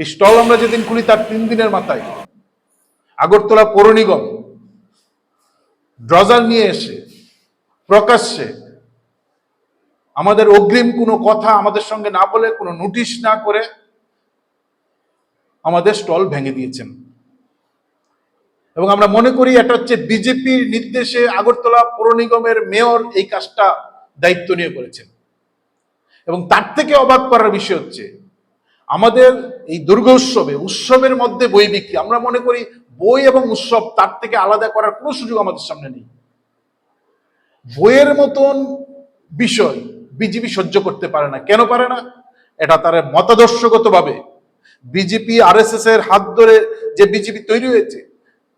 এই স্টল আমরা যেদিন খুলি তার তিন দিনের মাথায়। আগরতলা পৌর নিগম ড্রজার নিয়ে এসে, প্রকাশ্যে আমাদের অগ্রিম কোনো কথা আমাদের সঙ্গে না বলে, কোনো নোটিশ না করে আমাদের স্টল ভেঙে দিয়েছেন। এবং আমরা মনে করি এটা হচ্ছে বিজেপির নির্দেশে আগরতলা পৌর নিগমের মেয়র এই কাজটা দায়িত্ব নিয়ে করেছেন। এবং তার থেকে অবাক করার বিষয় হচ্ছে আমাদের এই দুর্গা উৎসবে, উৎসবের মধ্যে বই বিক্রি। আমরা মনে করি বই এবং উৎসব তার থেকে আলাদা করার কোনো সুযোগ আমাদের সামনে নেই। বইয়ের মতন বিষয় বিজেপি সহ্য করতে পারে না। কেন পারে না? এটা তার মতাদর্শগতভাবে। বিজেপি আরএসএস এর হাত ধরে যে বিজেপি তৈরি হয়েছে,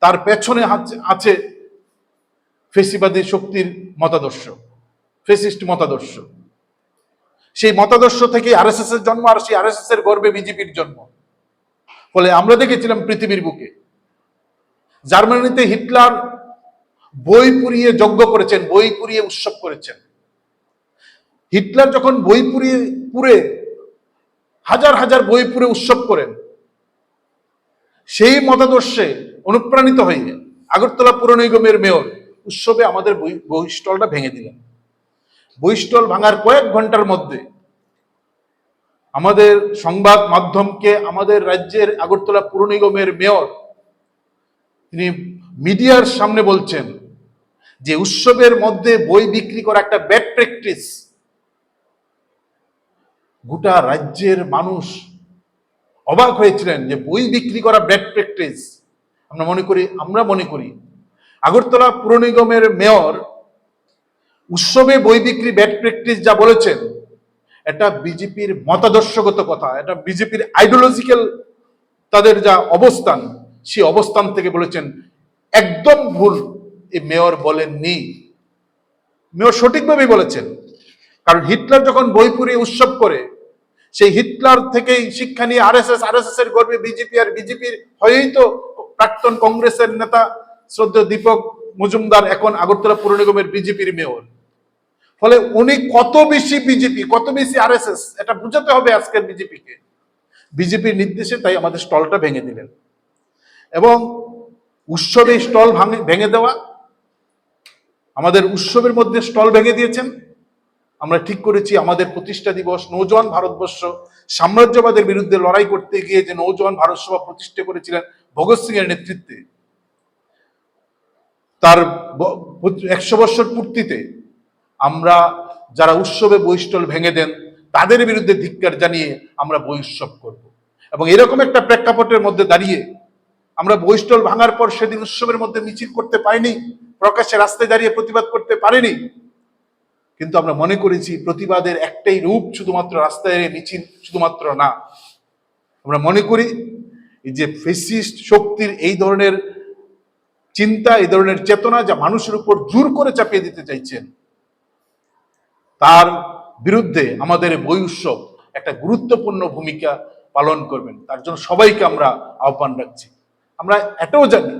তার পেছনে আছে ফেসিবাদী শক্তির মতাদর্শ, ফেসিস্ট মতাদর্শ। সেই মতাদর্শ থেকে আরএসএস এর জন্ম আর সেই আরএসএস এর গর্বে বিজেপির জন্ম। ফলে আমরা দেখেছিলাম পৃথিবীর বুকে। জার্মানিতে হিটলার বই পুড়িয়ে যজ্ঞ করেছেন, বই পুড়িয়ে উৎসব করেছেন। হিটলার যখন বই পুড়িয়ে, পুড়ে হাজার হাজার বই পুড়ে উৎসব করেন, সেই মতাদর্শে অনুপ্রাণিত হয়ে আগরতলা পুর নিগমের মেয়র উৎসবে আমাদের বই বই স্টলটা ভেঙে দিলেন। বই স্টল ভাঙার কয়েক ঘণ্টার মধ্যে আমাদের সংবাদ মাধ্যমকে, আমাদের রাজ্যের আগরতলা পুর নিগমের মেয়র তিনি মিডিয়ার সামনে বলছেন যে উৎসবের মধ্যে বই বিক্রি করা একটা ব্যাড প্র্যাকটিস গোটা রাজ্যের মানুষ অবাক হয়েছিলেন যে বই বিক্রি করা ব্যাড প্র্যাকটিস আমরা মনে করি, আমরা মনে করি, আগরতলা পুর নিগমের মেয়র উৎসবে বই বিক্রি ব্যাড প্র্যাকটিস যা বলেছেন, এটা বিজেপির মতাদর্শগত কথা, এটা বিজেপির আইডিওলজিক্যাল তাদের যা অবস্থান, সেই অবস্থান থেকে বলেছেন, একদম ভুল এই মেয়র বলেননি। মেয়র সঠিকভাবেই বলেছেন, কারণ হিটলার যখন বই পুড়িয়ে উৎসব করে, সেই হিটলার থেকেই শিক্ষা নিয়ে R S S R S RSS এর গর্বে বিজেপি আর বিজেপির হয়েই তো প্রাক্তন কংগ্রেসের নেতা শ্রদ্ধেয় দীপক মজুমদার এখন আগরতলা পুর নিগমের বিজেপির মেয়র। ফলে উনি কত বেশি বিজেপি, কত বেশি আরএসএস, এটা বুঝাতে হবে আজকের বিজেপিকে। বিজেপির নির্দেশে তাই আমাদের স্টলটা ভেঙে দিলেন। এবং উৎসবে স্টল ভাঙে, ভেঙে দেওয়া, আমাদের উৎসবের মধ্যে স্টল ভেঙে দিয়েছেন। আমরা ঠিক করেছি, আমাদের প্রতিষ্ঠা দিবস, নৌজওয়ান ভারতবর্ষ, সাম্রাজ্যবাদের বিরুদ্ধে লড়াই করতে গিয়ে যে নৌজওয়ান ভারত সভা প্রতিষ্ঠা করেছিলেন ভগৎ সিং এর নেতৃত্বে তার একশো বছর পূর্তিতে আমরা যারা উৎসবে স্টল ভেঙে দেন, তাদের বিরুদ্ধে ধিক্কার জানিয়ে আমরা উৎসব করব। এবং এরকম একটা প্রেক্ষাপটের মধ্যে দাঁড়িয়ে আমরা স্টল ভাঙার পর সেদিন উৎসবের মধ্যে মিছিল করতে পারিনি, প্রকাশ্যে রাস্তায় দাঁড়িয়ে প্রতিবাদ করতে পারিনি। কিন্তু আমরা মনে করেছি প্রতিবাদের একটাই রূপ শুধুমাত্র রাস্তায় মিছিল শুধুমাত্র না। আমরা মনে করি যে ফেসিস্ট শক্তির এই ধরনের চিন্তা, এই ধরনের চেতনা যা মানুষের উপর জোর করে চাপিয়ে দিতে চাইছেন, তার বিরুদ্ধে আমাদের বই উৎসব একটা গুরুত্বপূর্ণ ভূমিকা পালন করবেন। তার জন্য সবাইকে আমরা আহ্বান রাখছি। আমরা এটাও জানি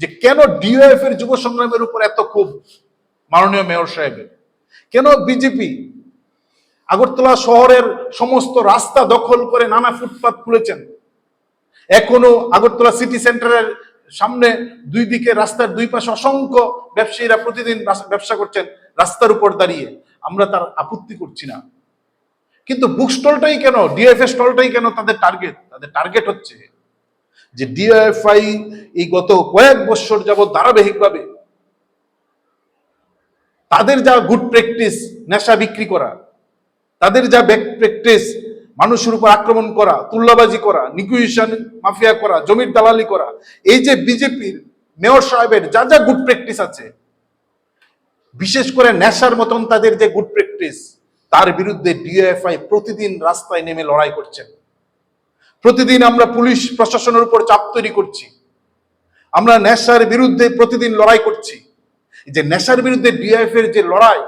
যে কেন ডিওএফ এর যুব সংগ্রামের উপর এত খুব মাননীয় মেয়র সাহেবের? কেন বিজেপি আগরতলা শহরের সমস্ত রাস্তা দখল করে নানা ফুটপাত খুলেছেন? এখনও আগরতলা সিটি সেন্টারের সামনে দুই দিকে রাস্তার দুই পাশে অসংখ্য ব্যবসায়ীরা প্রতিদিন ব্যবসা করছেন, রাস্তার উপর দাঁড়িয়ে। আমরা তার আপত্তি করছি না। কিন্তু বুক স্টলটাই কেন ডিএফএ স্টলটাই কেন তাদের টার্গেট? তাদের টার্গেট হচ্ছে যে ডিএফআই এই গত কয়েক বছর যাবৎ ধারাবাহিকভাবে তাদের যা গুড প্র্যাকটিস নেশা বিক্রি করা, তাদের যা ব্যাক প্র্যাকটিস মানুষের উপর আক্রমণ করা তুল্লাবাজি করা, নিকুইশন, মাফিয়া করা, জমির দালালি করা, এই যে বিজেপির মেয়র সাহেবের যা যা গুড প্র্যাকটিস আছে, বিশেষ করে নেশার মতন তাদের যে গুড প্র্যাকটিস তার বিরুদ্ধে ডিএফআই প্রতিদিন রাস্তায় নেমে লড়াই করছেন। প্রতিদিন আমরা পুলিশ প্রশাসনের উপর চাপ তৈরি করছি। আমরা নেশার বিরুদ্ধে প্রতিদিন লড়াই করছি। যে নেশার বিরুদ্ধে ডিএফ এর যে লড়াই,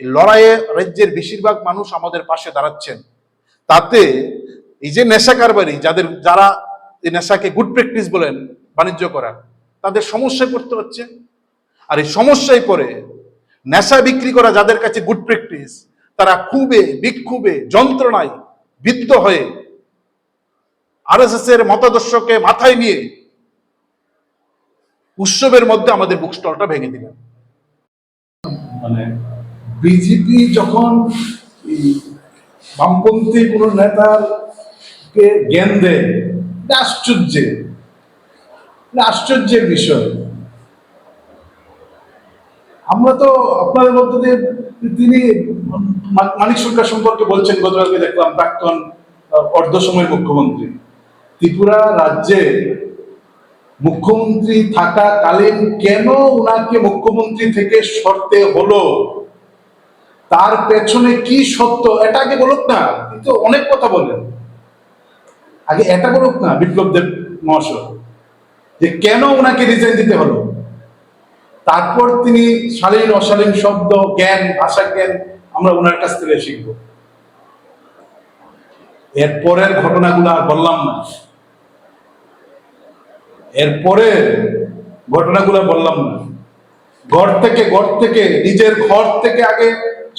এই লড়াইয়ে রাজ্যের বেশিরভাগ মানুষ আমাদের পাশে দাঁড়াচ্ছেন। তাতে এই যে নেশা কারবারি, যাদের, যারা এই নেশাকে গুড প্র্যাকটিস বলেন, বাণিজ্য করা তাদের সমস্যায় পড়তে হচ্ছে। আর এই সমস্যায় পড়ে নেশা বিক্রি করা যাদের কাছে গুড প্র্যাকটিস তারা খুবে বিক্ষোভে, যন্ত্রণায় বিদ্ধ হয়ে আরএসএস এর মতাদর্শকে মাথায় নিয়ে উৎসবের মধ্যে আমাদের বুক স্টলটা ভেঙে দিলেন। মানে বিজেপি যখন বামপন্থী কোনো নেতার জ্ঞান দেয় আশ্চর্যের আশ্চর্যের বিষয়। আমরা তো আপনাদের মধ্যে দিয়ে তিনি মানিক সরকার সম্পর্কে বলছেন গতকালকে দেখলাম প্রাক্তন আহ, অর্ধ সময় মুখ্যমন্ত্রী। ত্রিপুরা রাজ্যে মুখ্যমন্ত্রী থাকাকালীন কেন ওনাকে মুখ্যমন্ত্রী থেকে সরতে হলো? তার পেছনে কি সত্য এটা আগে বলুক না কিন্তু অনেক কথা বলেন আগে এটা বলুক না, বিপ্লব দেব মহাশয়, যে কেন ওনাকে রিজাইন দিতে হলো? তারপর তিনি শালীন, অশালীন শব্দ, জ্ঞান, ভাষা জ্ঞান আমরা ওনার কাছ থেকে শিখব। এরপরের ঘটনাগুলো আর বললাম না। এরপরে ঘটনাগুলো বললাম না। ঘর থেকে ঘর থেকে, নিজের ঘর থেকে আগে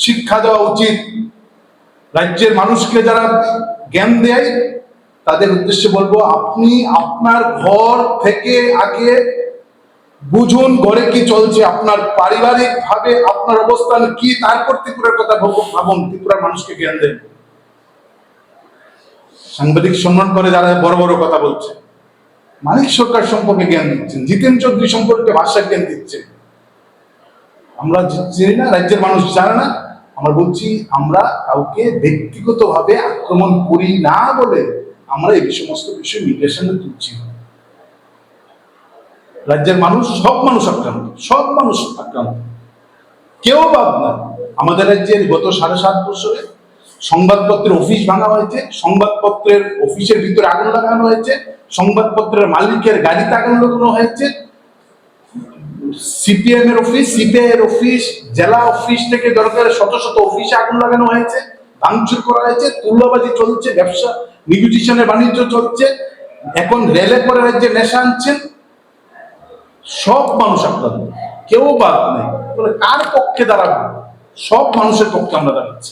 শিক্ষা দেওয়া উচিত। রাজ্যের মানুষকে যারা জ্ঞান দেয়, তাদের উদ্দেশ্যে বলব, আপনি আপনার ঘর থেকে আগে বুঝুন, ঘরে কি চলছে, আপনার পারিবারিক ভাবে আপনার অবস্থান কি, তারপর ত্রিপুরার কথা ভাবুন ভাবুন, ত্রিপুরার মানুষকে জ্ঞান দেন। সাংবাদিক সম্মান করে যারা বড় বড় কথা বলছে। মানিক সরকার সম্পর্কে জ্ঞান দিচ্ছেন, জিতেন চৌধুরী সম্পর্কে ভাষা জ্ঞান দিচ্ছে আমরা চিনি না, রাজ্যের মানুষ জানে না আমরা বলছি, আমরা কাউকে ব্যক্তিগতভাবে আক্রমণ করি না বলে আমরা এই সমস্ত বিষয় মিডিয়ার তুলছি। রাজ্যের মানুষ, সব মানুষ আক্রান্ত, সব মানুষ আক্রান্ত। কেউ বাদ না আমাদের রাজ্যের গত সাড়ে সাত বছরে সংবাদপত্রের অফিস ভাঙা হয়েছে, সংবাদপত্রের অফিসের ভিতরে আগুন লাগানো হয়েছে, সংবাদপত্রের মালিকের গাড়িতে আগুন লাগানো হয়েছে সিপিএম এর অফিস সিপিআই এর অফিস জেলা অফিস থেকে দরকার শত শত অফিসে আগুন লাগানো হয়েছে, ভাঙচুর করা হয়েছে তুল্যবাজি চলছে, ব্যবসা নিউট্রিশনের বাণিজ্য চলছে, এখন রেলে করে রাজ্যে নেশা আনছেন সব মানুষ আক্রান্ত, কেউ বাদ নেই। বলে কার পক্ষে দাঁড়াবো? সব মানুষের পক্ষে আমরা দাঁড়াচ্ছি।